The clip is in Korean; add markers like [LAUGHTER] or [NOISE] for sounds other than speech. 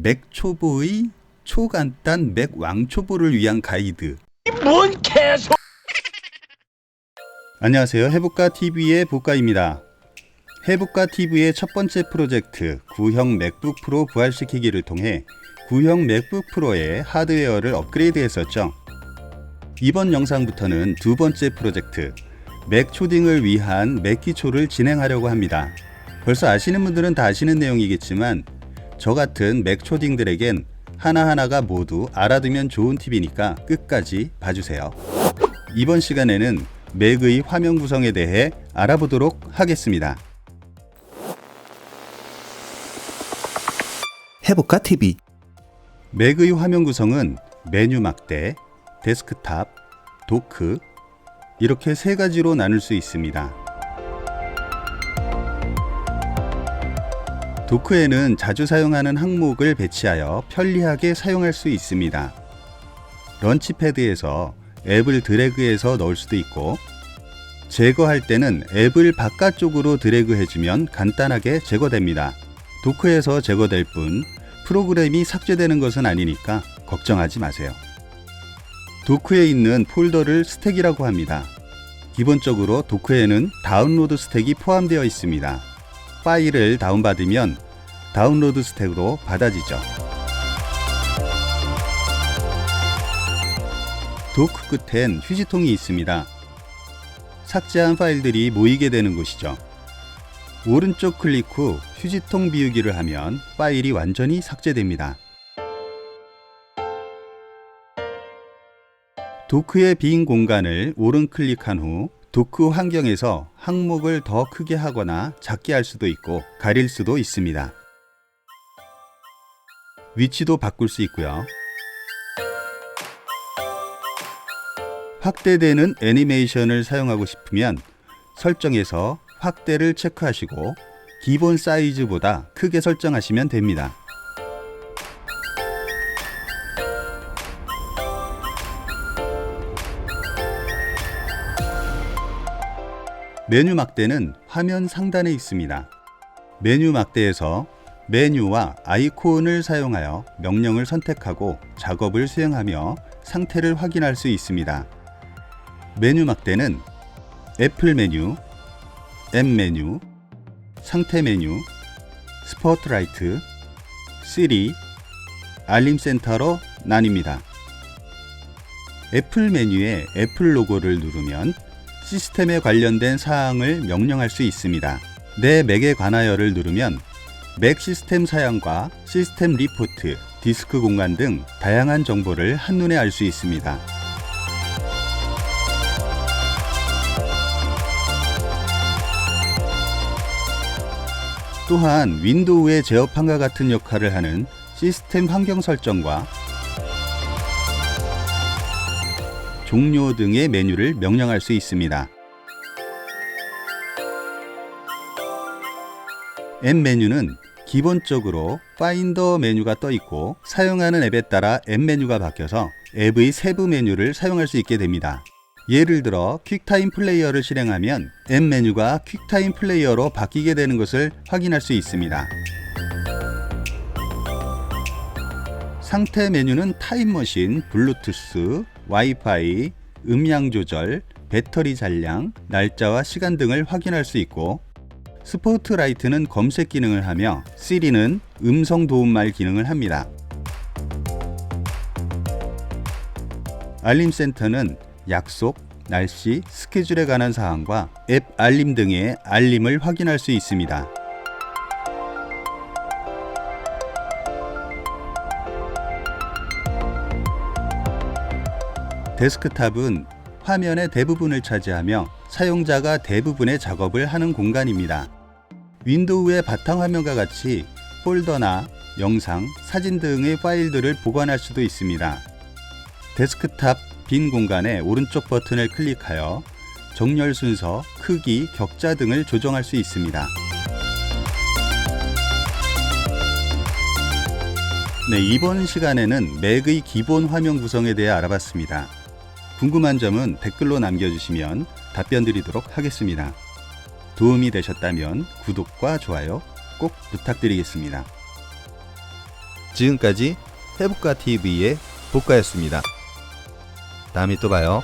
맥초보의 초간단 맥왕초보를 위한 가이드. 뭔 개소 [LAUGHS] 안녕하세요. 해북가 TV의 북가입니다. 해북가 TV의 첫 번째 프로젝트 구형 맥북 프로 부활시키기를 통해 구형 맥북 프로의 하드웨어를 업그레이드했었죠. 이번 영상부터는 두 번째 프로젝트 맥 초딩을 위한 맥 기초를 진행하려고 합니다. 벌써 아시는 분들은 다 아시는 내용이겠지만 저 같은 맥 초딩들에겐 하나하나가 모두 알아두면 좋은 팁이니까 끝까지 봐주세요. 이번 시간에는 맥의 화면 구성에 대해 알아보도록 하겠습니다. 해볼까 TV 맥의 화면 구성은 메뉴 막대, 데스크탑, 도크 이렇게 세 가지로 나눌 수 있습니다. 도크에는 자주 사용하는 항목을 배치하여 편리하게 사용할 수 있습니다. 런치패드에서 앱을 드래그해서 넣을 수도 있고 제거할 때는 앱을 바깥쪽으로 드래그해주면 간단하게 제거됩니다. 도크에서 제거될 뿐 프로그램이 삭제되는 것은 아니니까 걱정하지 마세요. 도크에 있는 폴더를 스택이라고 합니다. 기본적으로 도크에는 다운로드 스택이 포함되어 있습니다. 파일을 다운받으면 다운로드 스택으로 받아지죠. 도크 끝엔 휴지통이 있습니다. 삭제한 파일들이 모이게 되는 곳이죠. 오른쪽 클릭 후 휴지통 비우기를 하면 파일이 완전히 삭제됩니다. 도크의 빈 공간을 오른 클릭한 후 도크 환경에서 항목을 더 크게 하거나 작게 할 수도 있고 가릴 수도 있습니다. 위치도 바꿀 수 있고요. 확대되는 애니메이션을 사용하고 싶으면 설정에서 확대를 체크하시고 기본 사이즈보다 크게 설정하시면 됩니다. 메뉴 막대는 화면 상단에 있습니다. 메뉴 막대에서 메뉴와 아이콘을 사용하여 명령을 선택하고 작업을 수행하며 상태를 확인할 수 있습니다. 메뉴 막대는 애플 메뉴, M 메뉴, 상태 메뉴, 스포트라이트, 시리, 알림 센터로 나뉩니다. 애플 메뉴에 애플 로고를 누르면 시스템에 관련된 사항을 명령할 수 있습니다. 내 맥에 관하여를 누르면 맥 시스템 사양과 시스템 리포트, 디스크 공간 등 다양한 정보를 한눈에 알 수 있습니다. 또한 윈도우의 제어판과 같은 역할을 하는 시스템 환경 설정과 종료 등의 메뉴를 명령할 수 있습니다. 앱 메뉴는 기본적으로 파인더 메뉴가 떠 있고 사용하는 앱에 따라 앱 메뉴가 바뀌어서 앱의 세부 메뉴를 사용할 수 있게 됩니다. 예를 들어 퀵타임 플레이어를 실행하면 앱 메뉴가 퀵타임 플레이어로 바뀌게 되는 것을 확인할 수 있습니다. 상태 메뉴는 타임머신, 블루투스, 와이파이, 음량 조절, 배터리 잔량, 날짜와 시간 등을 확인할 수 있고 스포트라이트는 검색 기능을 하며 시리는 음성 도움말 기능을 합니다. 알림 센터는 약속, 날씨, 스케줄에 관한 사항과 앱 알림 등의 알림을 확인할 수 있습니다. 데스크탑은 화면의 대부분을 차지하며 사용자가 대부분의 작업을 하는 공간입니다. 윈도우의 바탕화면과 같이 폴더나 영상, 사진 등의 파일들을 보관할 수도 있습니다. 데스크탑 빈 공간의 오른쪽 버튼을 클릭하여 정렬 순서, 크기, 격자 등을 조정할 수 있습니다. 네, 이번 시간에는 맥의 기본 화면 구성에 대해 알아봤습니다. 궁금한 점은 댓글로 남겨주시면 답변 드리도록 하겠습니다. 도움이 되셨다면 구독과 좋아요 꼭 부탁드리겠습니다. 지금까지 해북가 TV의 복가였습니다. 다음에 또 봐요.